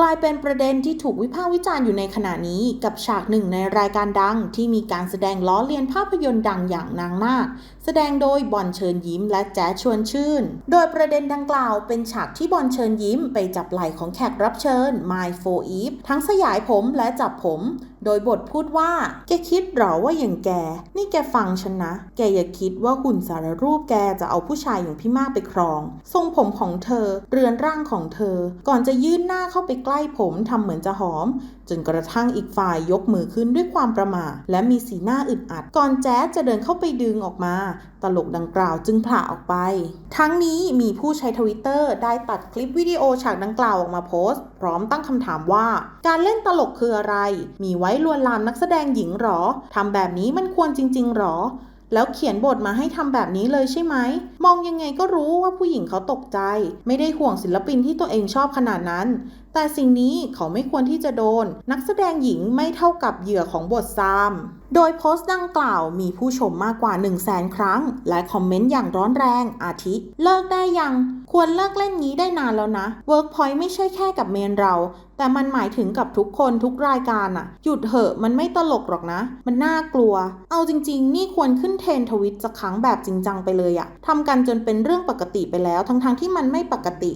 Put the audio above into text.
กลายเป็นประเด็นที่ถูกวิพากษ์วิจารณ์อยู่ในขณะนี้กับฉากหนึ่งในรายการดังที่มีการแสดงล้อเลียนภาพยนตร์ดังอย่างนางนาคแสดงโดยบอลเชิญยิ้มและแจ๊ชวนชื่น โดยประเด็นดังกล่าวเป็นฉากที่บอลเชิญยิ้มไปจับไหล่ของแขกรับเชิญไมโฟอีฟทั้งสยายผมและจับผม โดยบทพูดว่า แกคิดหรอว่าอย่างแก นี่แกฟังฉันนะ แกอย่าคิดว่าหุ่นสารรูปแกจะเอาผู้ชายอย่างพี่มากไปครอง ทรงผมของเธอ เรือนร่างของเธอ ก่อนจะยื่นหน้าเข้าไปใกล้ผมทำเหมือนจะหอม จนกระทั่งอีกฝ่ายยกมือขึ้นด้วยความประมาทและมีสีหน้าอึดอัด ก่อนแจ๊สจะเดินเข้าไปดึงออกมา ตลกดังกล่าวจึงผละออกไป ทั้งนี้มีผู้ใช้ทวิตเตอร์ได้ตัดคลิปวิดีโอฉากดังกล่าวออกมาโพสต์ พร้อมตั้งคำถามว่า การเล่นตลกคืออะไร มีไว้ลวนลามนักแสดงหญิงหรอ ทำแบบนี้มันควรจริง ๆ หรอ แล้วเขียนบทมาให้ทำแบบนี้เลยใช่ไหม มองยังไงก็รู้ว่าผู้หญิงเขาตกใจ ไม่ได้ห่วงศิลปินที่ตัวเองชอบขนาดนั้นแต่สิ่งนี้เขาไม่ควรที่จะโดน นักแสดงหญิงไม่เท่ากับเหยื่อของบทซาม โดยโพสต์ดังกล่าวมีผู้ชมมากกว่า 1 0 0 0 0แสนครั้ง และคอมเมนต์อย่างร้อนแรงอาทิ เลิกได้ยัง ควรเลิกเล่นงี้ได้นานแล้วนะ Workpoint ไม่ใช่แค่กับเมนเรา แต่มันหมายถึงกับทุกคนทุกรายการอะหยุดเหอะมันไม่ตลกหรอกนะ มันน่ากลัว เอาจริง ๆ นี่ควรขึ้นเทรนทวิตสักครั้งแบบจริงจังไปเลยอะทำกันจนเป็นเรื่องปกติไปแล้ว ทั้งๆที่มันไม่ปกติ